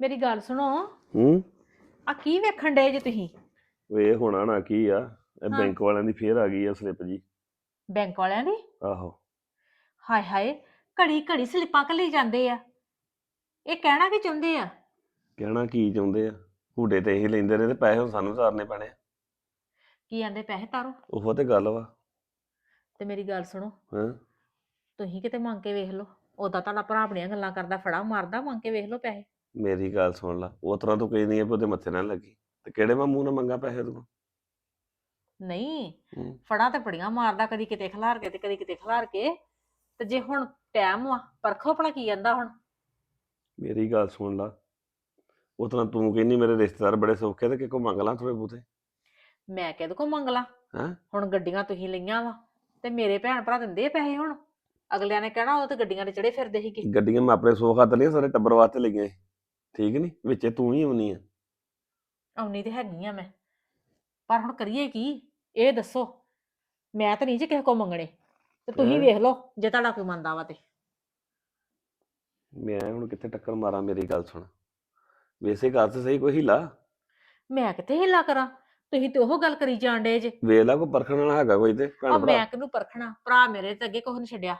ਮੇਰੀ ਗੱਲ ਸੁਣੋ। ਹੂੰ? ਆ ਕੀ ਵੇਖਣ ਡਏ ਜੇ ਤੁਸੀਂ? ਵੇ ਹੋਣਾ ਨਾ ਕੀ ਆ? ਇਹ। ਬੈਂਕ ਵਾਲਿਆਂ ਦੀ ਫੇਰ ਆ ਗਈ ਆ ਸਲਿੱਪ ਜੀ। ਬੈਂਕ ਵਾਲਿਆਂ ਦੀ? ਆਹੋ। ਹਾਏ ਹਾਏ ਘੜੀ ਘੜੀ ਸਲਿੱਪਾਂ ਘੱਲੀ ਜਾਂਦੇ ਆ। ਇਹ ਕਹਿਣਾ ਕੀ ਚਾਹੁੰਦੇ ਆ? ਕਹਿਣਾ ਕੀ ਚਾਹੁੰਦੇ ਆ? ਹੂਡੇ ਤੇ ਇਹੀ ਲੈਂਦੇ ਨੇ ਤੇ ਪੈਸੇ ਹੁਣ ਸਾਨੂੰ ਸਾਰਨੇ ਪੈਣੇ ਆ। ਕੀ ਆਂਦੇ ਪੈਸੇ ਤਾਰੋ? ਉਹੋ ਤੇ ਗੱਲ ਵਾ। ਤੇ ਮੇਰੀ ਗੱਲ ਸੁਣੋ। ਹਾਂ। ਤੁਸੀਂ ਕਿਤੇ ਮੰਗ ਕੇ ਵੇਖ ਲਓ। ਉਦਾਂ ਤੁਹਾਡਾ ਭਰਾ ਆਪਣੀਆਂ ਗੱਲਾਂ ਕਰਦਾ ਫੜਾ ਮਾਰਦਾ ਮੰਗ ਕੇ ਵੇਖ ਲਓ ਪੈਸੇ। ਮੇਰੀ ਗੱਲ ਸੁਣ ਲਾ ਉਹ ਤਰ੍ਹਾਂ ਤੂੰ ਕਹੀ ਨਹੀਂ ਉਹਦੇ ਮੱਥੇ ਨਾਲ ਲੱਗੀ ਤੇ ਕਿਹੜੇ ਮੈਂ ਮੂੰਹ ਨਾਲ ਮੰਗਾ ਪੈਸੇ ਤੂੰ ਨਹੀਂ ਹੂੰ। ਫੜਾ ਤੇ ਬੜੀਆਂ ਮਾਰਦਾ ਕਦੀ ਕਿਤੇ ਖਿਲਾਰ ਕੇ ਤੇ ਕਦੀ ਕਿਤੇ ਖਿਲਾਰ ਕੇ ਤੇ ਜੇ ਹੁਣ ਟਾਈਮ ਵਾ ਪਰਖੋ ਭਲਾ ਕੀ ਜਾਂਦਾ ਹੁਣ ਮੇਰੀ ਗੱਲ ਸੁਣ ਲਾ ਉਹ ਤਰ੍ਹਾਂ ਤੂੰ ਕਹਿੰਦੀ ਮੇਰੇ ਰਿਸ਼ਤੇਦਾਰ ਬੜੇ ਸੌਖੇ ਤੇ ਕਿਹਕੋ ਮੰਗ ਲਾਂ ਥੋੜੇ ਬੂਤੇ ਮੈਂ ਕਿਹਦੇ ਕੋ ਮੰਗ ਲਾਂ ਹੈਂ? ਹੁਣ ਗੱਡੀਆਂ ਤੁਸੀਂ ਲਈਆਂ ਵਾ ਤੇ ਮੇਰੇ ਭੈਣ ਭਰਾ ਦਿੰਦੇ ਆ ਪੈਸੇ ਹੁਣ ਅਗਲਿਆਂ ਨੇ ਕਹਿਣਾ ਉਹ ਤੇ ਗੱਡੀਆਂ ਤੇ ਚੜੇ ਫਿਰਦੇ ਸੀਗੇ ਗੱਡੀਆਂ ਮੈਂ ਆਪਣੇ ਸੌ ਖਾਤਰ ਨਹੀਂ ਸਾਰੇ ਟੱਬਰ ਵਾਸਤੇ ਲਈਆਂ ਸੀ। ਠੀਕ ਨਹੀਂ ਵਿੱਚੇ ਤੂੰ ਹੀ ਆਉਣੀ ਆ। ਆਉਣੀ ਤੇ ਹੈਗੀ ਆ ਮੈਂ। ਪਰ ਹੁਣ ਕਰੀਏ ਕੀ? ਇਹ ਦੱਸੋ ਮੈਂ ਤਾਂ ਨਹੀਂ ਜੀ ਕਿਸੇ ਕੋ ਮੰਗਣੇ। ਤੇ ਤੁਸੀਂ ਹੈਂ? ਵੇਖ ਲਓ ਜੇ ਤੁਹਾਡਾ ਕੋਈ ਮੰਨਦਾ ਵਾ ਤੇ। ਮੈਂ ਹੁਣ ਕਿੱਥੇ ਟੱਕਰ ਮਾਰਾਂ ਮੇਰੀ ਗੱਲ ਸੁਣ। ਵੈਸੇ ਕਰ ਤੇ ਸਹੀ ਕੋਈ ਹੀਲਾ? ਮੈਂ ਕਿੱਥੇ ਹਿੱਲਾ ਕਰਾਂ? ਤੁਸੀਂ ਤੇ ਉਹ ਗੱਲ ਕਰੀ ਜਾਣ ਡੇ ਜੇ। ਵੇਖ ਲਾ ਕੋਈ ਪਰਖਣ ਵਾਲਾ ਹੈਗਾ ਕੋਈ ਤੇ ਭੈਣ ਆ ਭਰਾ। ਮੈਂ ਕਿਹਨੂੰ ਪਰਖਣਾ? ਭਰਾ ਮੇਰੇ ਤੇ ਅੱਗੇ ਕੋਹ ਨੀ ਛੱਡਿਆ।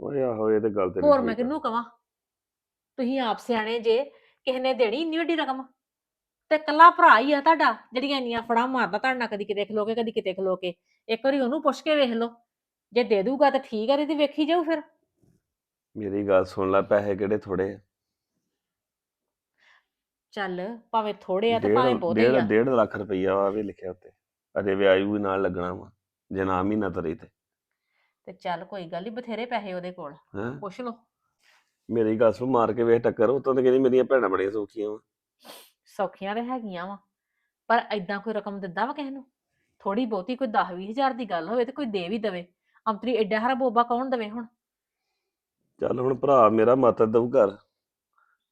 ਓਏ ਆਹੋ ਇਹ ਤੇ ਗੱਲ ਤੇਰੀ ਹੋਰ ਮੈਂ। ਕਿਹਨੂੰ ਕਵਾਂ? ਤੁਸੀਂ ਆਪ ਸਿਆਣੇ ਜੇ ਕਿਸੇ ਨੇ ਦੇਣੀ ਇੰਨੀ ਵੱਡੀ ਰਕਮ? ਤੇ ਕੱਲਾ ਭਰਾ ਹੀ ਆ ਤੁਹਾਡਾ ਜਿਹੜੀਆਂ ਇੰਨੀਆਂ ਫੜਾ ਮਾਰਦਾ ਤੁਹਾਡੇ ਨਾਲ ਕਦੀ ਕਿਤੇ ਖਲੋ ਕੇ ਕਦੀ ਕਿਤੇ ਖਲੋ ਕੇ। ਇੱਕ ਵਾਰੀ ਉਹਨੂੰ ਪੁੱਛ ਕੇ ਵੇਖ ਲਓ। ਜੇ ਦੇ ਦੂਗਾ ਤਾਂ ਠੀਕ ਆ ਨਹੀਂ ਤੇ ਵੇਖੀ ਜਾਊ ਫਿਰ। ਮੇਰੀ ਗੱਲ ਸੁਣ ਲੈ ਪੈਸੇ ਕਿਹੜੇ ਥੋੜੇ ਆ? ਚੱਲ ਭਾਵੇਂ ਥੋੜੇ ਆ ਤੇ ਭਾਵੇਂ ਬਹੁਤੇ ਆ। ਡੇਢ ਲੱਖ ਰੁਪਈਆ ਵਾ ਵੀ ਲਿਖਿਆ ਉੱਤੇ। ਅਜੇ ਵਿਆਜ ਵੀ ਨਾਲ ਲੱਗਣਾ ਵਾ ਜੇ ਨਾ ਮਹੀਨਾ ਤਰੀ ਤੇ। ਤੇ ਚੱਲ ਕੋਈ ਗੱਲ ਨਹੀਂ ਬਥੇਰੇ ਪੈਸੇ ਉਹਦੇ ਕੋਲ। ਹੈ? ਪੁੱਛ ਲਓ। ਮੇਰੀ ਗੱਲ ਸੁਣ ਮਾਰ ਕੇ ਵੇਖ ਟੱਕਰ ਉਹ ਤਾਂ ਕਹਿੰਦੀ ਮੇਰੀਆਂ ਭੈਣਾਂ ਬੜੀਆਂ ਸੌਖੀਆਂ ਵਾ। ਸੌਖੀਆਂ ਤੇ ਹੈਗੀਆਂ ਵਾ ਪਰ ਐਦਾਂ ਕੋਈ ਰਕਮ ਦਿੰਦਾ ਵਾ ਕਿਸੇ ਨੂੰ? ਥੋੜੀ ਬਹੁਤੀ ਕੋਈ 10 ਹਜ਼ਾਰ ਦੀ ਗੱਲ ਹੋਵੇ ਤੇ ਕੋਈ ਦੇ ਵੀ ਦਵੇ। ਅੰਤਰੀ ਐਡਾ ਹਰਾ ਬੋਬਾ ਕੌਣ ਦਵੇ ਹੁਣ? ਚੱਲ ਹੁਣ ਭਰਾ ਮੇਰਾ ਮਤ ਦਊ ਘਰ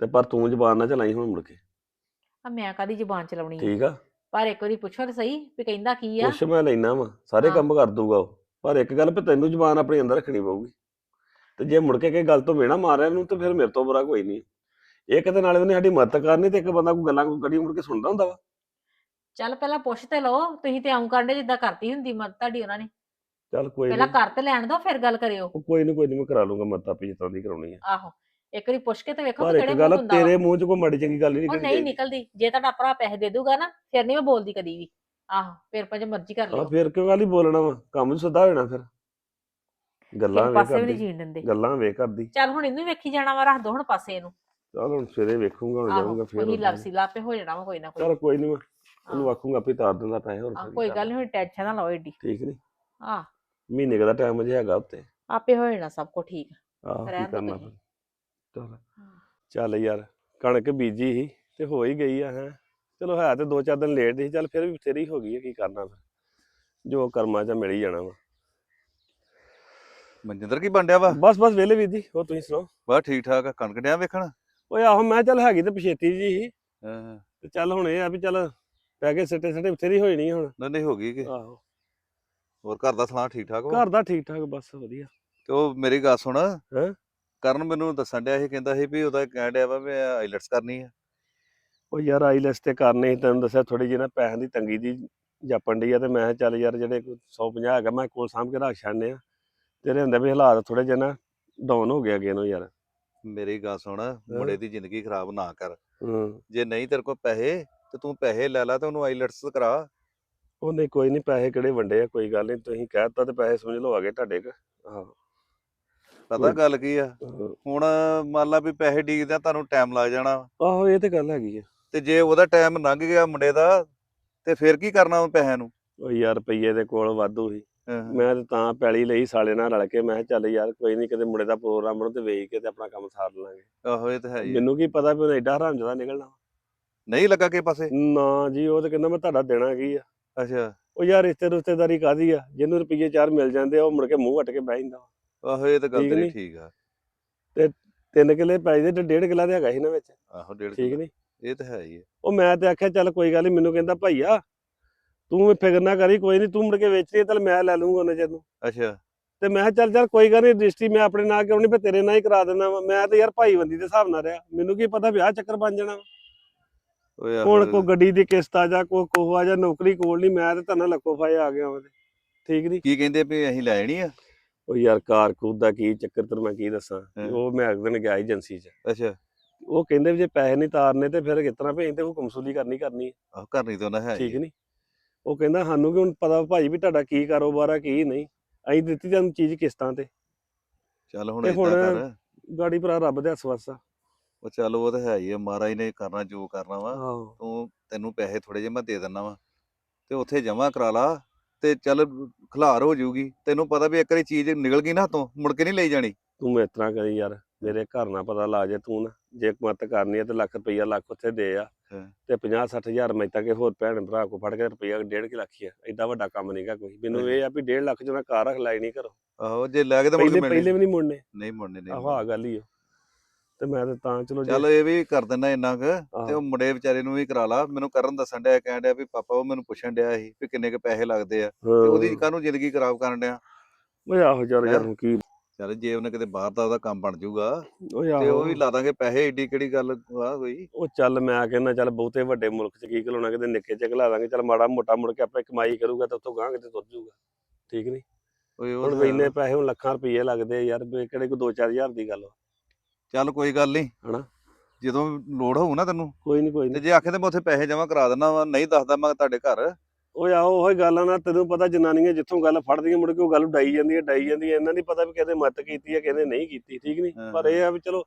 ਤੇ ਪਰ ਤੂੰ ਜ਼ਬਾਨ ਨਾ ਚਲਾਈ ਹੁਣ ਮੁੜ ਕੇ ਆ ਮੈਂ ਕਾਦੀ ਜ਼ੁਬਾਨ ਚਲਾਉਣੀ ਆ? ਠੀਕ ਆ। ਪਰ ਇੱਕ ਵਾਰੀ ਪੁੱਛੋ ਤੇ ਸਹੀ ਵੀ ਕਹਿੰਦਾ ਕੀ ਆ? ਕੁਛ ਮੈਂ ਲੈਣਾ ਵਾ ਸਾਰੇ ਹਾਂ। ਕੰਮ ਕਰ ਦੂਗਾ ਉਹ ਪਰ ਇੱਕ ਗੱਲ ਵੀ ਤੈਨੂੰ ਜ਼ਬਾਨ ਆਪਣੀ ਅੰਦਰ ਰੱਖਣੀ ਪਊਗੀ। ਤੇ ਜੇ ਮੁੜ ਕੇ ਕਿਸੇ ਗੱਲ ਤੋਂ ਵੇਣਾ ਮਾਰਿਆ ਨੂੰ ਤੇ ਫਿਰ ਮੇਰੇ ਤੋਂ ਬੁਰਾ ਕੋਈ ਨਹੀਂ। ਇੱਕ ਦੇ ਨਾਲ ਉਹਨੇ ਸਾਡੀ ਮਦਦ ਕਰਨੀ ਤੇ ਇੱਕ ਬੰਦਾ ਕੋਈ ਗੱਲਾਂ ਕੋਈ ਕੜੀ ਮੁੜ ਕੇ ਸੁਣਦਾ ਹੁੰਦਾ ਵਾ। ਚੱਲ ਪਹਿਲਾਂ ਪੁੱਛ ਤੇ ਲਓ ਤੁਸੀਂ ਤੇ ਆਉਂ ਕਰਦੇ ਜਿੱਦਾਂ ਕਰਤੀ ਹੁੰਦੀ ਮਦਦ ਤੁਹਾਡੀ ਉਹਨਾਂ ਨੇ। ਚੱਲ ਕੋਈ ਪਹਿਲਾਂ ਨਹੀਂ। ਕਰ ਤੇ ਲੈਣ ਦੋ ਫਿਰ ਗੱਲ ਕਰਿਓ। ਕੋਈ ਨਹੀਂ ਕੋਈ ਨਹੀਂ ਮੈਂ ਕਰਾ ਲੂੰਗਾ ਮਦਦ ਆਪੇ ਜਿੱਦਾਂ ਦੀ ਕਰਾਉਣੀ ਆ। ਆਹੋ ਇੱਕ ਵਾਰੀ ਪੁੱਛ ਕੇ ਤੇ ਵੇਖੋ ਪਰ ਵੀ ਇੱਕ ਕਿਹੜੇ ਗੱਲ ਮੂੰਹ ਹੁੰਦਾ ਵਾ। ਤੇਰੇ ਮੂੰਹ 'ਚ ਕੋਈ ਮਾੜੀ ਚੰਗੀ ਗੱਲ ਨਹੀਂ ਉਹ ਨਿਕਲਦੀ ਨਹੀਂ ਨਿਕਲਦੀ ਜੇ ਤੁਹਾਡਾ ਭਰਾ ਪੈਸੇ ਦੇ ਦੂਗਾ ਨਾ ਫਿਰ ਨਹੀਂ ਮੈਂ ਬੋਲਦੀ ਕਦੀ ਵੀ। ਆਹੋ ਫਿਰ ਭਾਵੇਂ ਮਰਜ਼ੀ ਕਰ ਆ ਲਿਓ ਫਿਰ ਕਿਉਂ ਗੱਲ ਹੀ ਬੋਲਣਾ ਵਾ? ਕੰਮ ਸਿੱਧਾ ਹੋ ਜਾਣਾ ਫਿਰ। ਗੱਲਾਂ ਕਿਸੇ ਵੇ ਪਾਸੇ ਵੀ ਨਹੀਂ ਕਰਦੀ ਜੀਣ ਦਿੰਦੇ। ਗੱਲਾਂ ਵੇ ਕਰਦੀ। ਚੱਲ ਹੁਣ ਇਹਨੂੰ ਵੇਖੀ ਜਾਣਾ ਵਾ ਰੱਖ ਦੋ ਹੁਣ ਪਾਸੇ ਇਹਨੂੰ। ਚੱਲ ਹੁਣ ਸਵੇਰੇ ਵੇਖੂੰਗਾ ਹੁਣ ਜਾਊਂਗਾ ਫਿਰ ਉਹੀ ਉੱਥੇ। ਲਵਸੀ ਲਾਪੇ ਹੋ ਜਾਣਾ ਵਾ ਕੋਈ ਨਾ ਕੋਈ। ਚੱਲ ਕੋਈ ਨਹੀਂ ਮੈਂ ਉਹਨੂੰ। ਆਖੂੰਗਾ ਆਪੇ ਤਾਰ ਦਿੰਦਾ ਪੈਸੇ ਹੋਰ ਆਹ, ਕੋਈ ਗੱਲ ਨਹੀਂ ਹੁਣ ਟੈਨਸ਼ਨ ਨਾ ਲਓ ਏਡੀ। ਠੀਕ ਨਹੀਂ ਆ ਮਹੀਨੇ ਕੁ ਦਾ ਟਾਈਮ ਅਜੇ ਹੈਗਾ ਉੱਤੇ। ਆਪੇ ਹੋ ਜਾਣਾ ਸਭ ਕੁਝ ਠੀਕ। ਆਹ ਰਹਿਣ ਕੀ ਦਿਓ ਕਰਨਾ ਤੁਸੀਂ। ਚੱਲ। ਚੱਲ ਯਾਰ ਕਣਕ ਬੀਜੀ ਸੀ ਤੇ ਹੋ ਹੀ ਗਈ ਆ ਹੈ। ਚਲੋ ਹੈ ਤੇ ਦੋ ਚਾਰ ਦਿਨ ਲੇਟ ਸੀ ਚੱਲ ਫਿਰ ਵੀ ਬਥੇਰੀ ਹੋ ਗਈ ਹੈ ਕੀ ਕਰਨਾ ਫਿਰ। ਜੋ ਕਰਮਾਂ ਚ ਮਿਲ ਹੀ ਜਾਣਾ ਵਾ। ਮਨਜਿੰਦਰ ਕੀ ਬੰਡਿਆ ਵਾ? ਬਸ ਬਸ ਵੇਲੇ ਵੀਰ ਜੀ ਹੋਰ ਤੁਸੀਂ ਸੁਣਾਓ? ਬਸ ਠੀਕ ਠਾਕ ਆ ਕਣਕ ਡਿਆ ਵੇਖਣ? ਓਏ ਆਹੋ ਮੈਂ ਚੱਲ ਹੈਗੀ ਤੇ ਪਛੇਤੀ ਜੀ ਸੀ। ਹਾਂ, ਤੇ ਚੱਲ ਹੁਣ ਇਹ ਆ ਵੀ ਚੱਲ ਪੈ ਕੇ ਸਿੱਟੇ ਸਿੱਟੇ ਬਥੇਰੀ ਹੋਈ ਨਹੀਂ ਹੁਣ। ਨਹੀਂ ਨਹੀਂ ਹੋ ਗਈ ਕਿ? ਆਹੋ। ਹੋਰ ਘਰ ਦਾ ਸਲਾਹ ਠੀਕ ਠਾਕ ਵਾ? ਘਰ ਦਾ ਠੀਕ ਠਾਕ ਬਸ ਵਧੀਆ। ਤੇ ਉਹ ਮੇਰੀ ਗੱਲ ਸੁਣ। ਹੈਂ? ਕਰਨ ਮੈਨੂੰ ਦੱਸਣ ਡਿਆ ਸੀ ਕਹਿੰਦਾ ਸੀ ਵੀ ਉਹਦਾ ਕਹਿਣ ਡਿਆ ਵਾ ਮੈਂ ਆਈਲਟਸ ਕਰਨੀ ਆ। ਉਹ ਯਾਰ ਆਈਲੈਸ ਤੇ ਕਰਨੇ ਸੀ ਤੈਨੂੰ ਦੱਸਿਆ ਥੋੜੀ ਜਿਹੀ ਨਾ ਪੈਸਿਆਂ ਦੀ ਤੰਗੀ ਦੀ ਜਾਪਣ ਡਈ ਆ ਤੇ ਮੈਂ ਕਿਹਾ ਚੱਲ ਯਾਰ ਜਿਹੜੇ ਕੋਈ 150 ਹੈਗਾ ਮੈਂ ਕੋਲ ਸਾਂਭ ਕੇ ਰੱਖ ਛੱਡਨੇ ਆ। ਤੇਰੇ ਹੁੰਦੇ ਵੀ ਹਾਲਾਤ ਥੋੜੇ ਜਿਹੇ ਨਾ ਡਾਊਨ ਹੋ ਗਿਆ ਅੱਗੇ ਨੂੰ ਯਾਰ। ਮੇਰੀ ਗੱਲ ਸੁਣ ਮੁੰਡੇ ਦੀ ਜ਼ਿੰਦਗੀ ਖਰਾਬ ਨਾ ਕਰ। ਹੂੰ। ਜੇ ਨਹੀਂ ਤੇਰੇ ਕੋਲ ਪੈਸੇ ਤੇ ਤੂੰ ਪੈਸੇ ਲੈ ਲੈ ਤੇ ਉਹਨੂੰ ਆਈਲਟਸ ਕਰਾ। ਉਹ ਨਹੀਂ ਕੋਈ ਨਹੀਂ ਪੈਸੇ ਕਿਹੜੇ ਵੰਡੇ ਆ ਕੋਈ ਗੱਲ ਨਹੀਂ ਤੁਸੀਂ ਕਹਿਤਾ ਤੇ ਪੈਸੇ ਸਮਝ ਲਓ ਆ ਗਏ ਤੁਹਾਡੇ ਕੋ ਪਤਾ ਗੱਲ ਕੀ ਆ? ਹਾਂ। ਹੁਣ ਮੰਨ ਲਾ ਵੀ ਪੈਸੇ ਡੀਕਦੇ ਤੁਹਾਨੂੰ ਟਾਈਮ ਲੱਗ ਜਾਣਾ। ਆਹੋ ਇਹ ਤੇ ਗੱਲ ਹੈਗੀ ਆ। ਤੇ ਜੇ ਉਹਦਾ ਟਾਈਮ ਲੰਘ ਗਿਆ ਮੁੰਡੇ ਦਾ ਤੇ ਫਿਰ ਕੀ ਕਰਨਾ ਉਹ ਪੈਸਿਆਂ ਨੂੰ? ਉਹ ਯਾਰ ਰੁਪਈਏ ਦੇ ਕੋਲ ਵਾਧੂ ਸੀ। ਹਾਂ। ਮੈਂ ਤੇ ਤਾਂ ਪੈਲੀ ਲਈ ਸਾਲੇ ਨਾਲ ਰਲ ਕੇ ਮੈਂ ਕਿਹਾ ਚੱਲ ਯਾਰ ਕੋਈ ਨਹੀਂ ਕਿਤੇ ਮੁੰਡੇ ਦਾ ਪ੍ਰੋਗਰਾਮ ਬਣੂ ਤੇ ਵੇਚ ਕੇ ਤੇ ਆਪਣਾ ਕੰਮ ਸਾਰ ਲਾਂਗੇ ਆਹੋ ਇਹ ਤਾਂ ਹੈ ਹੀ ਆ। ਮੈਨੂੰ ਕੀ ਪਤਾ ਵੀ ਉਹਨੇ ਐਡਾ ਹਰਾਮਜ਼ਾਦਾ ਨਿਕਲਣਾ ਨਹੀਂ ਲੱਗਾ ਕਿਸੇ ਪਾਸੇ ਨਾ ਜੀ ਉਹ ਤੇ ਕਹਿੰਦਾ ਮੈਂ ਤੁਹਾਡਾ ਦੇਣਾ ਕੀ ਆ ਅੱਛਾ ਉਹ ਯਾਰ ਰਿਸ਼ਤੇ ਰੁਸ਼ਤੇਦਾਰੀ ਕਾਦੀ ਆ ਜਿਹਨੂੰ ਰੁਪਈਏ ਚਾਰ ਮਿਲ ਜਾਂਦੇ ਆ ਉਹ ਮੁੜ ਕੇ ਮੂੰਹ ਵੱਟ ਕੇ ਬਹਿ ਜਾਂਦਾ ਵਾ। ਆਹੋ ਇਹ ਤਾਂ ਗੱਲ ਠੀਕ ਤੇਰੀ ਨੀ? ਠੀਕ ਆ ਤਿੰਨ ਕਿੱਲੇ ਪੈ ਜਾਂਦੇ ਤੇ ਡੇਢ ਕਿੱਲਾ ਤੇ ਹੈਗਾ ਸੀ ਨਾ ਵਿੱਚ ਆਹੋ ਡੇਢ ਠੀਕ ਕਿੱਲਾ। ਨਹੀਂ ਇਹ ਤਾਂ ਹੈ ਹੀ ਆ। ਉਹ ਮੈਂ ਤੇ ਆਖਿਆ ਚੱਲ ਕੋਈ ਗੱਲ ਨਹੀਂ ਮੈਨੂੰ ਕਹਿੰਦਾ ਭਾਈਆ ਤੂੰ ਫਿਕਰ ਨਾ ਕਰੀ ਕੋਈ ਨਹੀਂ ਤੂੰ ਮੁੜ ਕੇ ਵੇਚਣੀ ਆ, ਚੱਲ ਮੈਂ ਲੈ ਲੂੰਗਾ ਉਹਨੇ ਚਿਰ ਨੂੰ। ਅੱਛਾ। ਤੇ ਮੈਂ ਕਿਹਾ ਚੱਲ ਚੱਲ ਕੋਈ ਗੱਲ ਨਹੀਂ ਰਜਿਸਟਰੀ ਮੈਂ ਆਪਣੇ ਨਾਂ ਕਰਾਉਣੀ ਫਿਰ ਤੇਰੇ ਨਾਂ ਹੀ ਕਰਾ ਦਿੰਦਾ ਵਾ। ਮੈਂ ਤੇ ਯਾਰ ਭਾਈਬੰਦੀ ਦੇ ਹਿਸਾਬ ਨਾਲ ਰਿਹਾ। ਮੈਨੂੰ ਕੀ ਪਤਾ ਵਿਆਹ ਚੱਕਰ ਬਣ ਜਾਣਾ ਵਾ। ਓਏ ਆਹੋ, ਹੁਣ ਕੋ ਗੱਡੀ ਦੀ ਕਿਸ਼ਤ ਆ ਜਾ ਕੋ ਕੋਹ ਆ ਜਾ ਨੌਕਰੀ ਕੋਲ ਨਹੀਂ ਮੈਂ ਤੇ ਤੈਨੂੰ ਲੱਕੋ ਫਾਏ ਆ ਗਿਆ ਵਾ ਤੇ। ਠੀਕ ਨਹੀਂ ਕੀ ਕਹਿੰਦੇ ਵੀ ਅਸੀਂ ਲੈ ਜਾਣੀ ਆ? ਉਹ ਯਾਰ ਕਾਰ ਕੂਦ ਦਾ ਕੀ ਚੱਕਰ ਤੈਨੂੰ ਮੈਂ ਕੀ ਦੱਸਾਂ? ਹਾਂ। ਉਹ ਮੈਂ ਅਗਲੇ ਦਿਨ ਗਿਆ ਏਜੰਸੀ 'ਚ। ਅੱਛਾ। ਉਹ ਕਹਿੰਦੇ ਵੀ ਜੇ ਪੈਸੇ ਨਹੀਂ ਤਾਰਨੇ ਤੇ ਫਿਰ ਕਿਤਨਾ ਭੇਜ ਤੇ ਹੁਕਮ ਸੁਲੀ ਕਰਨੀ ਕਰਨੀ ਆਹ ਕਰਨੀ ਤਾਂ ਉਹਨਾਂ ਹੈ ਠੀਕ ਆ। ਨਹੀਂ ਉਹ ਕਹਿੰਦਾ ਸਾਨੂੰ ਕਿ ਹੁਣ ਪਤਾ ਭਾਈ ਵੀ ਤੁਹਾਡਾ ਕੀ ਕਾਰੋਬਾਰ ਆ ਕੀ ਨਹੀਂ? ਅਸੀਂ ਦਿੱਤੀ ਤੁਹਾਨੂੰ ਚੀਜ਼ ਕਿਸ਼ਤਾਂ ਤੇ। ਚੱਲ ਹੁਣ ਤੇ ਹੁਣ ਕਰ। ਗਾੜੀ ਭਰਾ ਰੱਬ ਦੇ ਹਸਵਸਾ ਉਹ ਚੱਲ ਉਹ ਤਾਂ ਹੈ ਹੀ ਆ ਮਹਾਰਾਜ ਨੇ ਕਰਨਾ ਜੋ ਕਰਨਾ ਵਾ। ਆਹੋ। ਤੂੰ ਤੈਨੂੰ ਪੈਸੇ ਥੋੜੇ ਜਿਹੇ ਮੈਂ ਦੇ ਦਿੰਦਾ ਵਾ। ਤੇ ਉੱਥੇ ਜਮਾ ਕਰਾ ਲਾ ਤੇ ਚੱਲ ਖਲਾਰ ਹੋ ਜਾਊਗੀ ਤੈਨੂੰ ਪਤਾ ਵੀ ਇੱਕ ਵਾਰੀ ਚੀਜ਼ ਨਿਕਲ ਗਈ ਨਾ ਹੱਥੋਂ ਮੁੜ ਕੇ ਨਹੀਂ ਲਈ ਜਾਣੀ। ਤੂੰ ਇਸ ਤਰ੍ਹਾਂ ਕਰੀ ਯਾਰ। ਮੇਰੇ ਘਰ ਨਾ ਪਤਾ ਲਾ ਜੇ ਤੂੰ ਨਾ ਜੇ ਮਤ ਕਰਨੀ ਹੈ ਤੇ ਲੱਖ ਰੁਪਈਆ ਲੱਖ ਉੱਥੇ ਦੇ ਆ। ਤੇ 50 60000 ਮੈਂ ਤਾਂ ਕਿ ਹੋਰ ਭੈਣ ਭਰਾ ਕੋ ਫੜ ਕੇ ਰੁਪਈਆ ਡੇਢ ਕੁ ਲੱਖ ਹੀ ਆ ਐਡਾ ਵੱਡਾ ਕੰਮ ਨਹੀਂਗਾ ਕੋਈ। ਮੈਨੂੰ। ਇਹ ਆ ਵੀ 1.5 ਲੱਖ ਮੈਂ ਕਾਰ ਰੱਖ ਲੈਣੀ ਨਹੀਂ ਘਰੋਂ। ਆਹੋ ਜੇ ਲੈ ਕੇ ਤਾਂ ਮੁੜ ਪਹਿਲੇ ਵੀ ਨਹੀਂ ਮੁੜਨੇ। ਨਹੀਂ ਮੁੜਨੇ ਨਹੀਂ ਆਹੋ ਆ ਗੱਲ ਹੀ ਆ। ਤੇ ਮੈਂ ਤਾਂ ਤਾਂ ਚਲੋ ਜੇ- ਚੱਲ ਇਹ ਵੀ ਕਰ ਦਿੰਦਾ ਇੰਨਾ ਕੁ ਤੇ। ਉਹ ਮੁੰਡੇ ਵਿਚਾਰੇ ਨੂੰ ਵੀ ਕਰਾ ਲਾ। ਮੈਨੂੰ ਕਰਨ ਦੱਸਣ ਡਿਆ ਕਹਿਣ ਡਿਆ ਵੀ ਪਾਪਾ ਉਹ ਮੈਨੂੰ ਪੁੱਛਣ ਡਿਆ ਸੀ ਵੀ ਕਿੰਨੇ ਕ ਪੈਸੇ ਲੱਗਦੇ ਆ। ਤੇ ਉਹਦੀ। ਕਾਹਨੂੰ ਜ਼ਿੰਦਗੀ ਖਰਾਬ ਕਰਨ ਡਿਆ? ਓਏ ਆਹੋ ਯਾਰ ਯਾਰ ਕੀ ਚੱਲ ਜੇ ਉਹਨੇ ਕਿਤੇ ਬਾਹਰ ਦਾ ਉਹਦਾ ਕੰਮ ਬਣ ਜਾਊਗਾ ਤੇ ਉਹ ਵੀ ਲਾ ਦਾਂਗੇ ਪੈਸੇ ਏਡੀ ਕਿਹੜੀ ਗੱਲ ਆ ਕੋਈ? ਉਹ ਚੱਲ ਮੈਂ ਕਹਿੰਦਾ ਚੱਲ ਬਹੁਤੇ ਵੱਡੇ ਮੁਲਕ ਚ ਕੀ ਘਲਾਉਣਾ ਕਿਤੇ ਨਿੱਕੇ ਚ ਘਲਾ ਦਾਂਗੇ ਚੱਲ ਮਾੜਾ ਮੋਟਾ ਮੁੜ ਕੇ ਆਪੇ ਕਮਾਈ ਕਰੂਗਾ ਤਾਂ ਉੱਥੋਂ ਗਾਂ ਕਿਤੇ ਤੁਰ ਜਾਊਗਾ। ਠੀਕ ਨਹੀਂ ਓਏ ਹੁਣ ਵੀ ਇੰਨੇ। ਪੈਸੇ ਹੁਣ ਲੱਖਾਂ ਰੁਪਏ ਲੱਗਦੇ ਆ ਯਾਰ ਵੀ ਕਿਹੜੇ ਕੋ 2-4000 ਦੀ ਗੱਲ ਵਾ। ਚੱਲ ਕੋਈ ਗੱਲ ਨਹੀਂ ਹਨਾ? ਜਦੋਂ ਲੋੜ ਹੋਊ ਨਾ ਤੈਨੂੰ ਕੋਈ ਨਹੀਂ ਕੋਈ ਤੇ ਨਹੀਂ ਜੇ ਆਖੇ ਤੇ ਮੈਂ ਉੱਥੇ ਪੈਸੇ ਜਮਾ ਕਰਾ ਦਿੰਦਾ ਵਾ ਨਹੀਂ ਦੱਸਦਾ ਮੈਂ ਤੁਹਾਡੇ ਘਰ। ਓਏ ਆਹੋ ਉਹੀ ਗੱਲ ਆ ਨਾ ਤੈਨੂੰ ਪਤਾ ਜਨਾਨੀਆਂ ਜਿੱਥੋਂ ਗੱਲ ਫੜਦੀਆਂ ਮੁੜ ਕੇ ਉਹ ਗੱਲ ਡਾਈ ਜਾਂਦੀਆਂ ਡਾਈ ਜਾਂਦੀਆਂ ਇਹਨਾਂ ਨਹੀਂ ਪਤਾ ਵੀ ਕਿਹਦੇ ਮਤ ਕੀਤੀ ਹੈ ਕਿਹਦੇ ਨਹੀਂ ਕੀਤੀ ਠੀਕ ਨਹੀਂ ਹਾਂ, ਪਰ ਇਹ ਆ ਵੀ ਚਲੋ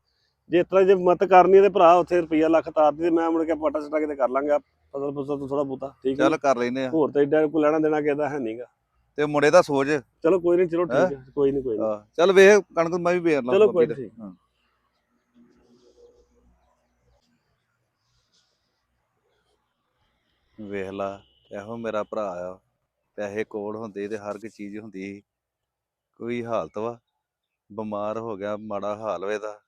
ਜੇ ਇਸ ਤਰ੍ਹਾਂ ਜੇ ਮਤ ਕਰਨੀ ਹੈ ਤੇ ਭਰਾ ਉੱਥੇ ਰੁਪਈਆ ਲੱਖ ਤਾਰਦੀ ਤੇ ਮੈਂ ਮੁੜ ਕੇ ਪਾਟਾ ਸਟਾ ਕਿਤੇ ਕਰ ਲਾਂਗਾ ਫਸਲ ਫਸਲ ਤੋਂ ਥੋੜਾ ਬੂਤਾ ਠੀਕ ਚੱਲ ਹੈ ਕਰ ਲੈਨੇ ਆ। ਹੋਰ ਤਾਂ ਏਡਾ ਕੋਈ ਲੈਣਾ ਦੇਣਾ ਕਿਹਦਾ ਹੈ ਨਹੀਂਗਾ ਤੇ ਮੁੰਡੇ ਦਾ ਸੋਚ। ਚਲੋ ਕੋਈ ਨਹੀਂ ਚਲੋ ਹੈਂ? ਠੀਕ ਹੈ? ਕੋਈ ਨਹੀਂ ਕੋਈ ਨਹੀਂ ਚੱਲ ਵੇਖ ਕਣਕ ਮੈਂ ਵੀ ਵੇਰ ਲਾਂ ਚਲੋ ਕੋਈ ਦੇ। ਠੀਕ। ਹਾਂ। ਵੇਖ ਲਾ। ਇਹੋ ਮੇਰਾ ਭਰਾ ਆ। ਪੈਸੇ ਕੋਲ ਹੁੰਦੇ ਤੇ ਹਰ ਇੱਕ ਚੀਜ਼ ਹੁੰਦੀ ਸੀ। ਕੋਈ ਹਾਲਤ ਵਾ। ਬਿਮਾਰ ਹੋ ਗਿਆ, ਮਾੜਾ ਹਾਲ ਹੋਏ ਦਾ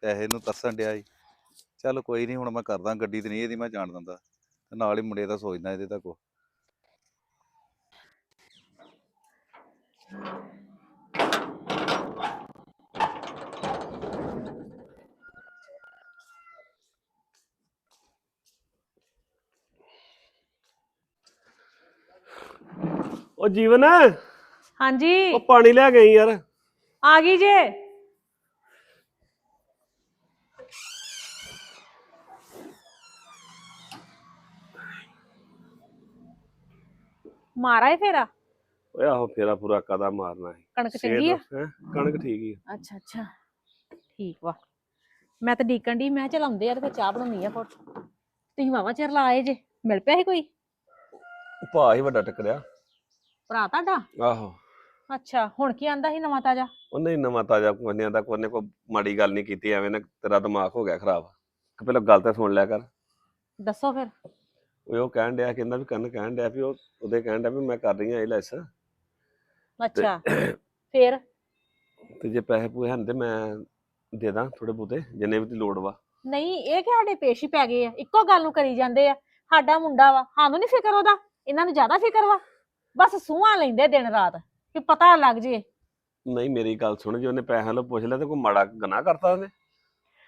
ਪੈਸੇ ਨੂੰ ਤਰਸਣ ਡਿਆ ਈ ਚੱਲ ਕੋਈ ਨਹੀਂ ਹੁਣ ਮੈਂ ਕਰਦਾ ਗੱਡੀ ਤੇ ਨਹੀਂ, ਇਹਦੀ ਮੈਂ ਜਾਣ ਦਿੰਦਾ। ਤੇ ਨਾਲ ਹੀ ਮੁੰਡੇ ਦਾ ਸੋਚਦਾ ਇਹਦੇ ਤੱਕ ਉਹ ਜੀਵਨ ਹਾਂਜੀ। ਉਹ ਪਾਣੀ ਲੈ ਗਈ ਯਾਰ। ਆ ਗਈ ਜੇ। ਮਾਰਾ ਏ ਫੇਰਾ? ਓਏ ਆਹੋ ਫੇਰਾ ਪੂਰਾ ਕਦਾ ਮਾਰਨਾ ਹੈ ਕਣਕ ਚੰਗੀ ਆ ਹੈਂ? ਕਣਕ ਠੀਕ ਹੀ ਆ। ਅੱਛਾ ਅੱਛਾ। ਠੀਕ ਵਾ। ਮੈਂ ਤਾਂ ਡੀਕਣ ਦੀ ਮੈਂ ਚਲਾਉਂਦੇ ਆ ਤੇ ਫਿਰ ਚਾਹ ਬਣਾਉਣੀ ਆ ਫੋਟ ਤੁਸੀਂ ਵਾਵਾ ਚਿਰ ਲਾਏ ਜੇ। ਮਿਲ ਪਿਆ ਸੀ ਕੋਈ? ਉਹ ਭਾ ਹੀ ਵੱਡਾ ਟੱਕਰਿਆ। ਭਰਾ ਤੁਹਾਡਾ? ਆਹੋ। ਅੱਛਾ ਹੁਣ ਕੀ ਆਂਦਾ ਸੀ ਨਵਾਂ ਤਾਜਾ? ਉਹਨੇ ਹੀ ਨਵਾਂ ਤਾਜਾ ਕੋਨਿਆਂ ਦਾ ਕੋਨੇ ਕੋ ਮਾੜੀ ਗੱਲ ਨਹੀਂ ਕੀਤੀ ਐਵੇਂ ਨਾ ਤੇਰਾ ਦਿਮਾਗ ਹੋ ਗਿਆ ਖਰਾਬ। ਕਿ ਪਹਿਲਾਂ ਗੱਲ ਤਾਂ ਸੁਣ ਲਿਆ ਕਰ। ਦੱਸੋ ਫਿਰ। ਉਹ ਉਹ ਕਹਿਣ ਡਿਆ ਕਹਿੰਦਾ ਵੀ ਕੰਨ ਕਹਿਣ ਡਿਆ ਵੀ ਉਹ ਉਹਦੇ ਕਹਿਣ ਡਿਆ ਵੀ ਮੈਂ ਕਰ ਰਹੀ ਆ ਲੈਸ। ਅੱਛਾ ਫੇਰ? ਤੇ ਜੇ ਪੈਸੇ ਪੂਏ ਹਨ ਤੇ ਮੈਂ ਦੇ ਦਾਂ ਥੋੜੇ ਬਹੁਤੇ ਜਿੰਨੇ ਵੀ ਦੀ ਲੋੜ ਵਾ। ਨਹੀਂ ਇਹ ਕਿ ਸਾਡੇ ਪੇਸ਼ ਹੀ ਪੈ ਗਏ ਆ ਇੱਕੋ ਗੱਲ ਨੂੰ ਕਰੀ ਜਾਂਦੇ ਆ। ਸਾਡਾ ਮੁੰਡਾ ਵਾ ਸਾਨੂੰ ਨਹੀਂ ਫਿਕਰ ਉਹਦਾ ਇਹਨਾਂ ਨੂੰ ਜ਼ਿਆਦਾ ਫਿਕਰ ਵਾ। ਬਸ ਸੂਹਾਂ ਲੈਂਦੇ ਦਿਨ ਰਾਤ ਕਿ ਪਤਾ ਲੱਗ ਜੇ। ਨਹੀਂ ਮੇਰੀ ਗੱਲ ਸੁਣ ਜੇ ਉਹਨੇ ਪੈਸਿਆਂ ਲੋ ਪੁੱਛ ਲਿਆ ਤੇ ਕੋਈ ਮਾੜਾ ਗੁਨਾਹ ਕਰਤਾ ਉਹਨੇ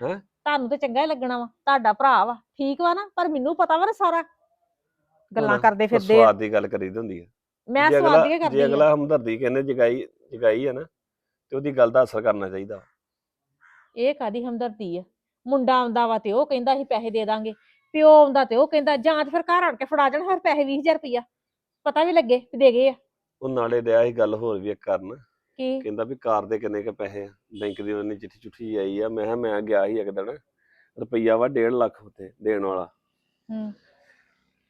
ਤੁਹਾਨੂੰ ਤੇ ਚੰਗਾ ਹੀ ਲੱਗਣਾ ਵਾ ਤੁਹਾਡਾ ਭਰਾ ਵਾ ਠੀਕ ਵਾ ਨਾ ਪਰ ਮੈਨੂੰ ਪਤਾ ਵਾ ਨਾ ਸਾਰਾ। ਗੱਲਾਂ ਕਰਦੇ ਉਹ ਫਿਰਦੇ ਆ। ਸਵਾਦ ਦੀ ਗੱਲ ਕਰੀਦੀ ਹੁੰਦੀ ਹੈ ਮੈਂ ਜੇ ਸਵਾਦ ਅਗਲਾ ਦੀ ਕਰਦੀ ਜੇ ਆ। ਅਗਲਾ ਹਮਦਰਦੀ ਕਹਿੰਦੇ ਜਗਾਈ ਜਗਾਈ ਹੈ ਨਾ ਤੇ ਉਹਦੀ ਗੱਲ ਦਾ ਅਸਰ ਕਰਨਾ ਚਾਹੀਦਾ। ਇਹ ਕਾਦੀ ਹਮਦਰਦੀ ਆ? ਮੁੰਡਾ ਆਉਂਦਾ ਵਾ ਤੇ ਉਹ ਕਹਿੰਦਾ ਅਸੀਂ ਪੈਸੇ ਦੇ ਦਾਂਗੇ ਪਿਓ ਆਉਂਦਾ ਤੇ ਉਹ ਕਹਿੰਦਾ ਜਾਂ ਤੇ ਫਿਰ ਘਰ ਆਣ ਕੇ ਫੜਾ ਜਾਣ ਹਰ ਪੈਸੇ 20000 ਰੁਪਇਆ ਪਤਾ ਵੀ ਲੱਗੇ ਵੀ ਦੇ ਗਏ ਆ। ਉਹ ਨਾਲੇ ਡਿਆ ਸੀ ਗੱਲ ਹੋਰ ਵੀ ਇੱਕ ਕਰਨ। ਕੀ? ਕਹਿੰਦਾ ਵੀ ਕਾਰ ਦੇ ਕਿੰਨੇ ਕ ਪੈਸੇ ਆ। ਬੈਂਕ ਦੀ ਉਹਨੇ ਚਿੱਠੀ ਚੁੱਠੀ ਆਈ ਆ। ਮੈਂ ਕਿਹਾ ਮੈਂ ਗਿਆ ਸੀ ਇੱਕ ਦਿਨ। ਰੁਪਈਆ ਵਾ 1.5 ਲੱਖ ਉੱਤੇ ਦੇਣ ਵਾਲਾ। ਹੂੰ।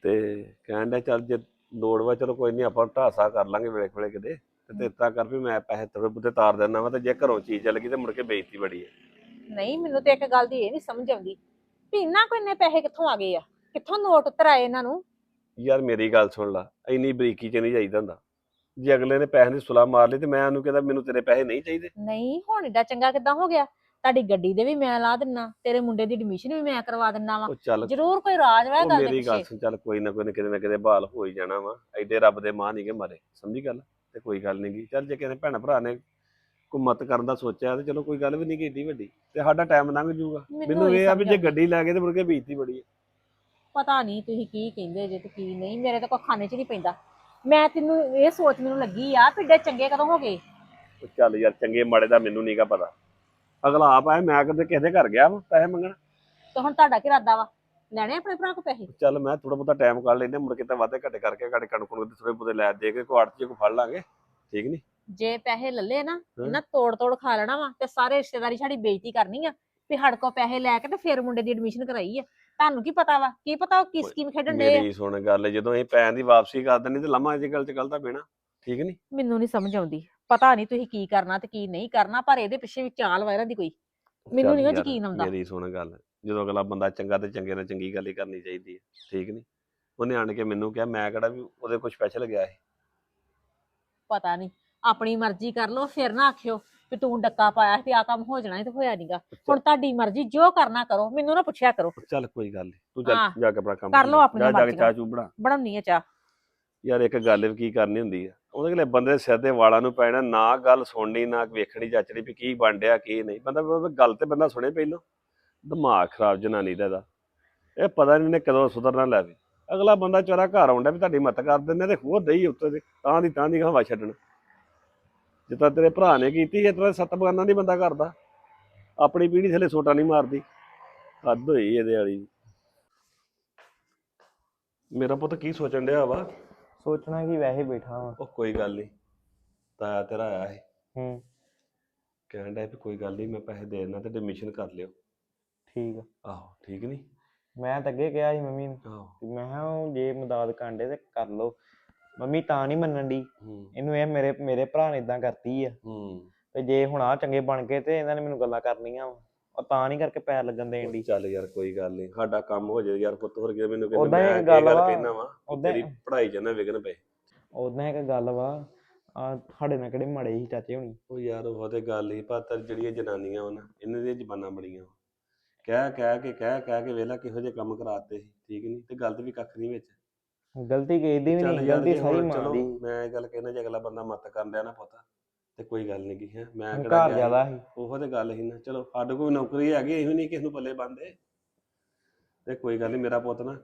ਤੇ ਕਹਿਣ ਡਿਆ ਚੱਲ ਜੇ ਲੋੜ ਵਾ ਚਲੋ ਕੋਈ ਨਹੀਂ ਆਪਾਂ ਢਾਸਾ ਕਰ ਲਾਂਗੇ ਵੇਲੇ ਵੇਲੇ ਕਿਤੇ। ਤੇ ਤੇਤਾ ਕਰ ਵੀ ਮੈਂ ਪੈਸੇ ਥੋੜੇ ਬਹੁਤੇ ਤਾਰ ਦਿੰਦਾ ਵਾ ਤੇ ਜੇ ਘਰੋਂ ਚੀਜ਼ ਚੱਲ ਗਈ ਤੇ ਮੁੜ ਕੇ ਬੇਇੱਜ਼ਤੀ ਬੜੀ ਹੈ ਨਹੀਂ ਮੈਨੂੰ ਤੇ ਇੱਕ ਗੱਲ ਦੀ ਇਹ ਨਹੀਂ ਸਮਝ ਆਉਂਦੀ ਵੀ ਇੰਨਾ ਕੋਈ ਇੰਨੇ ਪੈਸੇ ਕਿੱਥੋਂ ਆ ਗਏ ਆ? ਕਿੱਥੋਂ ਨੋਟ ਉੱਤਰ ਆਏ ਇਹਨਾਂ ਨੂੰ? ਯਾਰ ਮੇਰੀ ਗੱਲ ਸੁਣ ਲਾ ਇੰਨੀ ਬਰੀਕੀ ਚ ਨਹੀਂ ਜਾਈਦਾ ਹੁੰਦਾ। ਜੇ ਅਗਲੇ ਨੇ ਪੈਸੇ ਦੀ ਸੁਲਾ ਮਾਰ ਲਈ ਤੇ ਮੈਂ ਉਹਨੂੰ ਕਹਿੰਦਾ ਮੈਨੂੰ ਤੇਰੇ ਪੈਸੇ ਨਹੀਂ ਚਾਹੀਦੇ। ਨਹੀਂ ਹੁਣ ਏਡਾ ਚੰਗਾ ਕਿੱਦਾਂ ਹੋ ਗਿਆ? ਤੁਹਾਡੀ ਗੱਡੀ ਦੇ ਵੀ ਮੈਂ ਲਾ ਦਿੰਨਾ ਤੇਰੇ ਮੁੰਡੇ ਦੀ ਐਡਮਿਸ਼ਨ ਵੀ ਮੈਂ ਕਰਵਾ ਦਿੰਨਾ ਵਾ। ਉਹ ਚੱਲ ਜ਼ਰੂਰ ਕੋਈ ਰਾਜ ਵਾ ਉਹ ਗੱਲ ਦੇ ਮੇਰੀ ਗੱਲ ਪਿੱਛੇ। ਸੁਣ ਚੱਲ ਕੋਈ ਨਾ ਕੋਈ ਨਾ ਕਿਤੇ ਨਾ ਕਿਤੇ ਬਹਾਲ ਹੋ ਹੀ ਜਾਣਾ ਵਾ। ਐਡੇ ਰੱਬ ਦੇ ਮਾਂ ਨਹੀਂ ਕਿ ਮਾਰੇ ਸਮਝੀ ਗੱਲ? ਤੇ ਕੋਈ ਗੱਲ ਨਹੀਂ ਗੀ। ਚੱਲ ਜੇ ਕਿਸੇ ਭੈਣ ਭਰਾ ਨੇ ਕੋਈ ਮਤ ਕਰਨ ਦਾ ਸੋਚਿਆ ਤੇ ਚਲੋ ਕੋਈ ਗੱਲ ਵੀ ਨਹੀਂ ਕੀਤੀ ਵੱਡੀ। ਤੇ ਸਾਡਾ ਟਾਈਮ ਲੰਘ ਜਾਊਗਾ ਮੈਨੂੰ ਇਹ ਆ ਵੀ ਜੇ। ਗੱਡੀ ਲੈ ਕੇ ਤੇ ਮੁੜ ਕੇ ਬੀਤੀ ਬੜੀ ਹੈ ਪਤਾ ਨਹੀਂ ਤੁਸੀਂ ਕੀ ਕਹਿੰਦੇ ਜੇ ਤੇ ਕੀ ਨਹੀਂ ਮੇਰੇ ਤਾਂ ਕੋਈ ਖਾਣੇ 'ਚ ਨਹੀਂ ਪੈਂਦਾ। ਮੈਂ ਤੈਨੂੰ ਇਹ ਸੋਚ ਮੈਨੂੰ ਲੱਗੀ ਆ ਏਡੇ ਚੰਗੇ ਕਦੋਂ ਹੋ ਗਏ? ਉਹ ਚੱਲ ਯਾਰ ਚੰਗੇ ਮਾੜੇ ਦਾ ਮੈਨੂੰ ਨਹੀਂਗਾ ਪਤਾ। ਅਗਲਾ ਆਪ ਆਇਆ ਮੈਂ ਕਦੇ ਕਿਸੇ ਦੇ ਘਰ ਗਿਆ ਵਾ ਪੈਸੇ ਮੰਗਣ? ਤੇ ਹੁਣ ਤੁਹਾਡਾ ਕੀ ਇਰਾਦਾ ਵਾ? ਲੈਣੇ ਆਪਣੇ ਭਰਾ ਕੋ ਪੈਸੇ? ਚੱਲ ਮੈਂ ਥੋੜਾ ਬਹੁਤਾ ਟਾਈਮ ਕੱਢ ਲੈਂਦੇ ਮੁੜ ਕੇ ਤਾਂ ਵਾਧੇ ਘੱਟੇ ਕਰਕੇ ਘੱਟ ਕਣਕ ਨੂੰ ਥੋੜੇ ਬਹੁਤੇ ਲੈ ਦੇ ਕੇ ਕੁਆੜ ਚ ਕੋ ਫੜ ਲਾਂਗੇ ਠੀਕ ਨਹੀਂ ਜੇ ਪੈਸੇ ਲੱਲੇ ਨਾ ਇਹਨਾਂ ਤੋੜ ਤੋੜ ਖਾ ਲੈਣਾ ਵਾ ਤੇ ਸਾਰੇ ਰਿਸ਼ਤੇਦਾਰੀ ਸਾਡੀ ਬੇਇੱਜ਼ਤੀ ਕਰਨੀ ਆ ਵੀ ਕੋ ਪੈਸੇ ਲੈ ਕੇ ਤੇ ਫਿਰ ਮੁੰਡੇ ਦੀ ਐਡਮਿਸ਼ਨ ਕਰਾਈ ਆ। ਤੁਹਾਨੂੰ ਕੀ ਪਤਾ ਵਾ? ਕੀ ਪਤਾ ਉਹ ਕੀ ਸਕੀਮ ਖੇਡਣ ਦੇ ਮੇਰੀ ਸੁਣ ਗੱਲ ਜਦੋਂ ਇਹ ਪੈਸਿਆਂ ਦੀ ਵਾਪਸੀ ਕਰ ਦਿੰਨੀ ਤੇ ਲੰਮਾ ਇਹ ਗੱਲ ਚ ਗਲਤਾ ਪੈਣਾ ਠੀਕ ਨਹੀਂ? ਮੈਨੂੰ ਨਹੀਂ ਸਮਝ ਆਉਂਦੀ। ਪਤਾ ਨਹੀਂ ਤੁਸੀਂ ਕੀ ਕਰਨਾ ਤੇ ਕੀ ਨਹੀਂ ਕਰਨਾ ਪਰ ਇਹਦੇ ਪਿੱਛੇ ਵੀ ਚਾਲ ਵਾਇਰਾਂ ਦੀ ਕੋਈ। ਮੈਨੂੰ ਚੱਲ ਨੀ ਉਹ ਯਾਰ, ਯਕੀਨ ਆਉਂਦਾ। ਮੇਰੀ ਸੁਣ ਗੱਲ ਜਦੋਂ ਅਗਲਾ ਬੰਦਾ ਚੰਗਾ ਤੇ ਚੰਗੇ ਨਾਲ ਚੰਗੀ ਗੱਲ ਹੀ ਕਰਨੀ ਚਾਹੀਦੀ ਹੈ ਠੀਕ ਨਹੀਂ? ਉਹਨੇ ਆਣ ਕੇ ਮੈਨੂੰ ਕਿਹਾ ਮੈਂ ਕਿਹੜਾ ਵੀ ਉਹਦੇ ਕੋਲ ਸਪੈਸ਼ਲ ਗਿਆ ਸੀ। ਪਤਾ ਨਹੀਂ ਆਪਣੀ ਮਰਜ਼ੀ ਕਰ ਲਓ ਫਿਰ ਨਾ ਆਖਿਓ। ਵੀ ਤੂੰ ਡੱਕਾ ਪਾਇਆ ਸੀ ਤੇ ਆ ਕੰਮ ਹੋ ਜਾਣਾ ਸੀ ਤੇ ਹੋਇਆ ਨਹੀਂਗਾ ਹੁਣ ਤੁਹਾਡੀ ਮਰਜ਼ੀ ਜੋ ਕਰਨਾ ਕਰੋ ਮੈਨੂੰ ਨਾ ਪੁੱਛਿਆ ਕਰੋ। ਚੱਲ ਕੋਈ ਗੱਲ ਨਹੀਂ ਤੂੰ ਹਾਂ, ਚੱਲ ਜਾ ਕੇ ਆਪਣਾ ਕੰਮ ਕਰ ਲਓ ਲੈ। ਆਪਣੀਆਂ ਜਾ ਜਾ ਕੇ। ਚਾਹ ਚੂ ਬਣਾ। ਬਣਾਉਣੀ ਆ ਚਾਹ। ਯਾਰ ਇੱਕ ਗੱਲ ਵੀ ਕੀ ਕਰਨੀ ਹੁੰਦੀ ਆ? ਉਹਦੇ ਕੋਲੇ ਬੰਦੇ ਦੇ ਸਿਰ ਦੇ ਵਾਲਾਂ ਨੂੰ ਪੈਣਾ ਨਾ ਗੱਲ ਸੁਣਨੀ ਨਾ ਵੇਖਣੀ ਜੱਚਣੀ ਵੀ ਕੀ ਬਣ ਡਿਆ ਕੀ ਨਹੀਂ। ਬੰਦਾ ਉਹ ਗੱਲ ਤੇ ਬੰਦਾ ਸੁਣੇ ਪਹਿਲੋਂ। ਦਿਮਾਗ ਖਰਾਬ ਜਨਾਨੀ ਦਾ ਇਹਦਾ। ਇਹ ਪਤਾ ਨਹੀਂ ਨੇ ਕਦੋਂ ਸੁਧਰਨਾ ਲੈਵੇ ਅਗਲਾ ਬੰਦਾ ਚੋਰਾ ਘਰ ਆਉਂਦਾ ਵੀ ਤੁਹਾਡੀ ਮਤ ਕਰ ਦਿੰਦੇ ਤੇ ਹੋਰ ਦਈ ਉੱਤੇ ਤਾਂ ਦੀ ਤਾਂ ਦੀ ਹਵਾ ਛੱਡਣ। ਜਿੱਦਾਂ ਤੇਰੇ ਭਰਾ ਨੇ ਕੀਤੀ ਇਸ ਤਰ੍ਹਾਂ ਸੱਤ ਬਗਾਨਾ ਨਹੀਂ ਬੰਦਾ ਕਰਦਾ। ਆਪਣੀ ਪੀੜੀ ਥੱਲੇ ਸੋਟਾ ਨਹੀਂ ਮਾਰਦੀ। ਹੱਦ ਹੋਈ ਇਹਦੇ ਵਾਲੀ। ਮੇਰਾ ਪੁੱਤ ਕੀ ਸੋਚਣ ਡਿਆ ਵਾ? ਸੋਚਣਾ ਕਿ ਵੈਸੇ ਬੈਠਾ ਵਾਂ। ਉਹ ਕੋਈ ਗੱਲ ਨਹੀਂ ਤਾਇਆ ਤੇਰਾ ਆਇਆ ਸੀ। ਹੂੰ। ਕਹਿਣ ਡਿਆ ਵੀ ਕੋਈ ਗੱਲ ਨਹੀਂ ਮੈਂ ਪੈਸੇ ਦੇ ਦੇਣਾ ਤੇ ਐਡਮਿਸ਼ਨ ਕਰ ਲਿਓ। ਠੀਕ ਆ। ਆਹੋ ਠੀਕ ਨਹੀਂ ਮੈਂ ਤਾਂ ਅੱਗੇ ਕਿਹਾ ਸੀ ਮੰਮੀ ਨੂੰ ਆਹੋ। ਕਿ ਮੈਂ ਕਿਹਾ ਉਹ ਜੇ ਮਦਦ ਕਾਂਡੇ ਤੇ ਕਰ ਲਓ। ਮੰਮੀ ਤਾਂ ਨਹੀਂ ਮੰਨਣ ਦੀ ਹੂੰ। ਇਹਨੂੰ ਇਹ ਮੇਰੇ ਮੇਰੇ ਭਰਾ ਨੇ ਇਦਾਂ ਕਰਤੀ ਆ। ਹੂੰ। ਤੇ ਜੇ ਹੁਣ ਆ ਚੰਗੇ ਬਣ ਗਏ ਤੇ ਇਹਨਾਂ ਨੇ ਮੈਨੂੰ ਗੱਲਾਂ ਕਰਨੀਆਂ ਵਾ। ਉਹ ਤਾਂ ਨਹੀਂ ਕਰਕੇ ਪੈਰ ਲੱਗਣ ਦੇਣ ਦੀ ਚੱਲ ਯਾਰ ਕੋਈ ਗੱਲ ਨਹੀਂ ਸਾਡਾ ਕੰਮ ਹੋ ਜਾਏ ਯਾਰ ਪੁੱਤ ਹੋਰ ਕੀ ਮੈਨੂੰ ਕਹਿੰਦਾ ਉੱਦਾਂ ਮੈਂ ਗੱਲ ਗੱਲ ਵਾ, ਕਹਿਣਾ ਵਾ ਉੱਦਾਂ ਤੇਰੀ ਪੜ੍ਹਾਈ ਚ ਨਾ ਵਿਗਨ ਪਏ। ਉਦਾਂ ਇੱਕ ਗੱਲ ਵਾ ਆ ਸਾਡੇ ਨਾਲ ਕਿਹੜੇ ਮਾੜੇ ਸੀ ਚਾਚੇ ਹੁਣੀ। ਉਹ ਯਾਰ ਉਹ ਤੇ ਗੱਲ ਹੀ ਪਰ ਜਿਹੜੀਆਂ ਜਨਾਨੀਆਂ ਵਾ ਨਾ ਇਹਨਾਂ ਦੀਆਂ ਜ਼ਬਾਨਾਂ ਬੜੀਆਂ ਵਾ। ਕਹਿ ਕਹਿ ਕੇ ਕਹਿ ਕਹਿ ਕੇ ਵੇਲਾ ਕਿਹੋ ਜਿਹੇ ਕੰਮ ਕਰਾਤੇ ਸੀ ਠੀਕ ਨਹੀਂ ਤੇ ਗਲਤ ਵੀ ਕੱਖ ਨਹੀਂ ਵਿੱਚ। ਗਲਤੀ ਕਿਸੇ ਦੀ ਵੀ ਚੱਲ ਨਹੀਂ ਯਾਰ ਗਲਤੀ ਜੇ ਸਾਰੀ ਹੁਣ ਮਾਂ ਚਲੋ ਦੀ ਮੈਂ ਇਹ ਗੱਲ ਕਹਿਣਾ ਜੇ ਅਗਲਾ ਬੰਦਾ ਮਤ ਕਰਨ ਡਿਆ ਨਾ ਪੁੱਤ ਤੇ ਕੋਈ ਗੱਲ ਨਹੀਂ ਕੀ ਹੈ। ਮੈਂ ਘਰ ਗਿਆ ਜ਼ਿਆਦਾ ਸੀ। ਉਹੋ ਤੇ ਗੱਲ ਹੀ ਨਾ। ਚਲੋ ਸਾਡੇ ਕੋਲ ਨੌਕਰੀ ਹੈਗੀ ਇਹੋ ਨਹੀਂ ਕਿਸ ਨੂੰ ਪੱਲੇ ਬੰਦੇ ਤੇ ਕੋਈ ਗੱਲ ਨਹੀਂ ਮੇਰਾ ਪੁੱਤ ਨਾ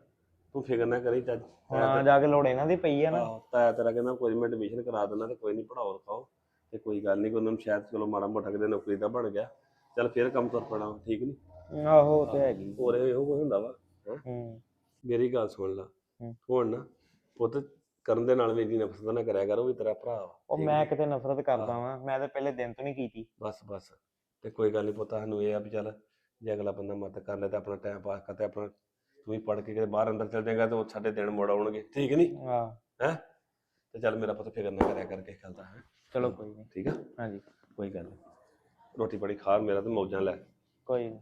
ਤੂੰ ਫਿਕਰ ਨਾ ਕਰੀ ਚੱਜ ਆ ਜਾ ਕੇ ਲੋੜ ਇਹਨਾਂ ਦੀ ਪਈ ਆ ਨਾ। ਆਹੋ, ਤਾਇਆ ਤੇਰਾ ਕਹਿੰਦਾ ਕੋਈ ਮੈਂ ਐਡਮਿਸ਼ਨ ਕਰਾ ਦਿੰਦਾ ਤੇ ਕੋਈ ਨਹੀਂ ਪੜਾਓ ਲਿਖਾਓ। ਤੇ ਕੋਈ ਗੱਲ ਨਹੀਂ ਉਹਨਾਂ ਨੂੰ ਸ਼ਾਇਦ ਚਲੋ ਮਾੜਾ ਮੋਟਾ ਕਿਤੇ ਨੌਕਰੀ ਦਾ ਬਣ ਗਿਆ। ਚੱਲ ਫੇਰ ਕੰਮ ਤੁਰ ਪੈਣਾ ਵਾ, ਠੀਕ ਨਹੀਂ ਆਹੋ ਉਹ ਤੇ ਹੈਗੀ। ਹੋਰ ਇਹੋ ਕੁਝ ਹੁੰਦਾ ਵਾ ਹੂੰ? ਮੇਰੀ ਗੱਲ ਸੁਣ ਲਾ। ਹੂੰ। ਹੁਣ ਨਾ ਪੁੱਤ ਕਰਨ ਦੇ ਨਾਲ ਇੰਨੀ ਨਫ਼ਰਤ ਨਾ ਕਰਿਆ ਕਰ ਉਹ ਵੀ ਤੇਰਾ ਭਰਾ ਵਾ। ਉਹ ਮੈਂ? ਕਿਤੇ ਨਫ਼ਰਤ ਕਰਦਾ ਵਾਂ ਮੈਂ ਤਾਂ ਪਹਿਲੇ ਦਿਨ ਤੋਂ ਨਹੀਂ ਕੀਤੀ। ਬਸ ਬਸ। ਤੇ ਕੋਈ ਗੱਲ ਨਹੀਂ ਪੁੱਤ ਸਾਨੂੰ ਇਹ ਆ ਵੀ ਚੱਲ ਜੇ ਅਗਲਾ ਬੰਦਾ ਮਤ ਕਰ ਲੈ ਤਾਂ ਆਪਣਾ ਟਾਈਮ ਪਾਸ ਕਰ ਤੇ ਆਪਣਾ ਤੂੰ ਵੀ ਪੜ ਕੇ ਕਿਤੇ ਬਾਹਰ ਅੰਦਰ ਚਲ ਜਾਏਗਾ ਤੇ ਉਹ ਸਾਡੇ ਦਿਨ ਮੁੜ ਆਉਣਗੇ। ਠੀਕ ਨਹੀਂ? ਆਹ। ਹੈ? ਤੇ ਚੱਲ ਮੇਰਾ ਪੁੱਤ ਫਿਕਰ ਨਾ ਕਰਿਆ ਕਰ ਕਿਸੇ ਗੱਲ ਦਾ ਹੈ? ਚਲੋ ਕੋਈ ਨਹੀਂ। ਠੀਕ ਆ? ਹਾਂਜੀ। ਕੋਈ ਗੱਲ ਨੀ ਰੋਟੀ ਪਾਣੀ ਖਾ ਮੇਰਾ ਤੇ ਮੌਜਾਂ ਲੈ। ਕੋਈ ਨੀ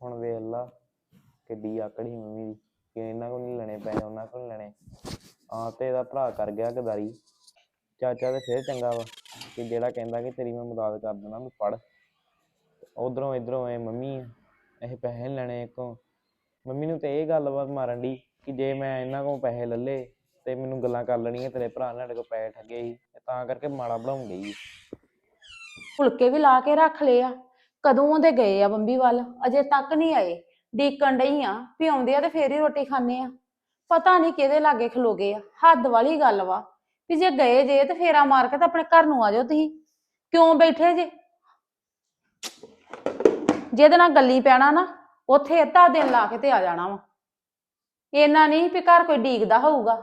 ਹੁਣ ਵੇਖ ਲਾ ਕਿੱਡੀ ਆਕੜੀ ਮੰਮੀ ਦੀ। ਕਿ ਇਹਨਾਂ ਕੋਲ ਨਹੀਂ ਲੈਣੇ ਪੈਸੇ ਉਹਨਾਂ ਕੋਲ ਨੀ ਲੈਣੇ। ਆ ਤੇ ਇਹਦਾ ਭਰਾ ਕਰ ਗਿਆ ਗਦਾਰੀ। ਚਾਚਾ ਤੇ ਫੇਰ ਚੰਗਾ ਵਾ, ਕਿ ਜਿਹੜਾ ਕਹਿੰਦਾ ਕਿ ਤੇਰੀ ਮੈਂ ਮਦਦ ਕਰ ਦੇਣਾ ਤੂੰ ਪੜ ਉਧਰੋਂ ਇਧਰੋਂ ਐ, ਮੰਮੀ, ਇਹ ਪੈਸੇ ਨੀ ਲੈਣੇ ਕੋ ਮੰਮੀ ਨੂੰ ਤੇ ਇਹ ਗੱਲਬਾਤ ਮਾਰਨ ਦੀ ਕਿ ਜੇ ਮੈਂ ਇਹਨਾਂ ਕੋਲ ਪੈਸੇ ਲੱਲੇ ਤੇ ਮੈਨੂੰ ਗੱਲਾਂ ਕਰ ਲੈਣੀਆਂ, ਤੇਰੇ ਭਰਾ ਨੇ ਸਾਡੇ ਕੋਲ ਪੈਸੇ ਠੱਗੇ ਸੀ, ਤੇ ਤਾਂ ਕਰਕੇ ਮਾੜਾ ਬਣਾਉਣ ਗਈ ਫੁਲਕੇ ਵੀ ਲਾ ਕੇ ਰੱਖ ਲਏ ਆ। ਕਦੋਂ ਦੇ ਗਏ ਆ ਬੰਬੀ ਵੱਲ? ਅਜੇ ਤੱਕ ਨਹੀਂ ਆਏ। ਡੀਕਣ ਡਈ ਆ ਵੀ ਆਉਂਦੇ ਆ ਤੇ ਫੇਰ ਹੀ ਰੋਟੀ ਖਾਣੇ ਆ। ਪਤਾ ਨਹੀਂ ਕਿਹਦੇ ਲਾਗੇ ਖਲੋ ਗਏ ਆ, ਹੱਦ ਵਾਲੀ ਗੱਲ ਵਾ। ਵੀ ਜੇ ਗਏ ਜੇ ਤੇ ਫੇਰਾ ਮਾਰ ਕੇ ਤਾਂ ਆਪਣੇ ਘਰ ਨੂੰ ਆ ਜਾਓ ਤੁਸੀਂ। ਕਿਉਂ ਬੈਠੇ ਜੇ? ਜਿਹਦੇ ਨਾਲ ਗੱਲੀ ਪੈਣਾ ਨਾ, ਉੱਥੇ ਅੱਧਾ ਦਿਨ ਲਾ ਕੇ ਤੇ ਆ ਜਾਣਾ ਵਾ। ਇਹਨਾਂ ਨਹੀਂ ਵੀ ਘਰ ਕੋਈ ਡੀਕਦਾ ਹੋਊਗਾ।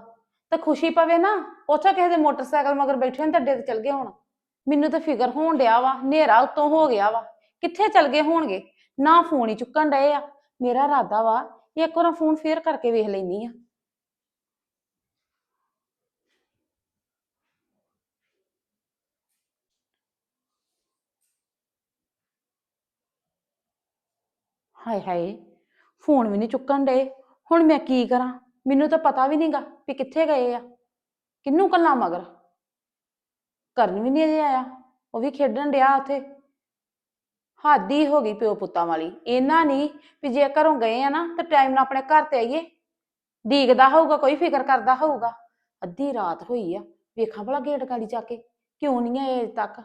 ਤਾਂ ਖੁਸ਼ੀ ਪਵੇ ਨਾ, ਉੱਥੇ ਕਿਸੇ ਦੇ ਮੋਟਰਸਾਈਕਲ ਮਗਰ ਬੈਠੇ ਨੇ ਅੱਡੇ ਤੇ ਚਲ ਗਏ ਹੁਣ। ਮੈਨੂੰ ਤਾਂ ਫਿਕਰ ਹੋਣ ਡਿਆ ਵਾ, ਹਨੇਰਾ ਉਤੋਂ ਹੋ ਗਿਆ ਵਾ। ਕਿੱਥੇ ਚਲ ਗਏ ਹੋਣਗੇ? ਨਾ ਫੋਨ ਹੀ ਚੁੱਕਣ ਡਏ ਆ। ਮੇਰਾ ਇਰਾਦਾ ਵਾ ਇੱਕ ਵਾਰ ਫੋਨ ਫੇਰ ਕਰਕੇ ਵੇਖ ਲੈਣੀ ਆ। ਹਾਏ ਹਾਏ, ਫੋਨ ਵੀ ਨਹੀਂ ਚੁੱਕਣ ਡੇ ਹੁਣ ਮੈਂ ਕੀ ਕਰਾਂ? ਮੈਨੂੰ ਤਾਂ ਪਤਾ ਵੀ ਨਹੀਂਗਾ ਵੀ ਕਿੱਥੇ ਗਏ ਆ। ਕਿੰਨੂੰ ਕੱਲਾ ਮਗਰ? ਕਰਨ ਵੀ ਨਹੀਂ ਅਜੇ ਆਇਆ। ਉਹ ਵੀ ਖੇਡਣ ਡਿਆ ਉੱਥੇ। ਹੱਦ ਹੀ ਹੋ ਗਈ ਪਿਓ ਪੁੱਤਾਂ ਵਾਲੀ। ਇਹਨਾਂ ਨਹੀਂ ਵੀ ਜੇ ਘਰੋਂ ਗਏ ਆ ਨਾ, ਤੇ ਟਾਈਮ ਨਾਲ ਆਪਣੇ ਘਰ ਤੇ ਆਈਏ। ਡੀਕਦਾ ਹੋਊਗਾ, ਕੋਈ ਫਿਕਰ ਕਰਦਾ ਹੋਊਗਾ। ਅੱਧੀ ਰਾਤ ਹੋਈ ਆ, ਵੇਖਾਂ ਭਲਾ ਗੇਟ ਗਾੜੀ ਜਾ ਕੇ ਕਿਉਂ ਨਹੀਂ ਆਏ ਅਜੇ ਤੱਕ।